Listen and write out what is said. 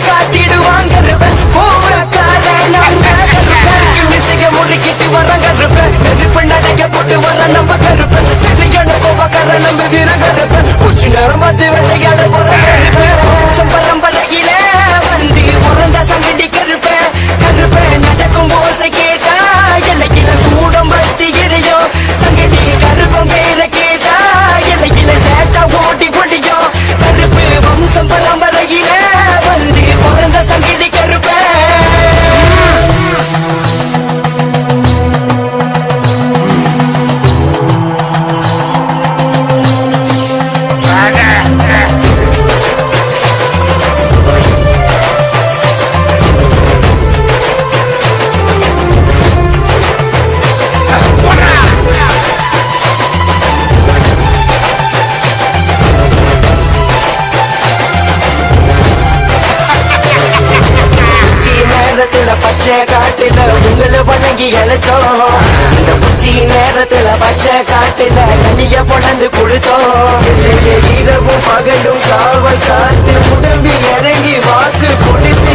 காத்திடுவான் கருவன் பூரக்கார நம்ம மிசிக முறுக்கிட்டு வரான் கருப்பன் நெருப்பு நடைக்க போட்டு வர நம்ம கருப்பன். சரியான கோபக்கார நம்ம வீர கருப்பன் குச்சி நேரம் பார்த்து வேட்டையா காட்டுல உங்களை வணங்கி எழுத்தோம் இந்த உச்சி நேரத்துல பச்சை காட்டுல கனிய பொழந்து கொடுத்தோம் இரவும் பகலும் காவல் காத்து உடம்பி இறங்கி வாக்கு கொடுத்து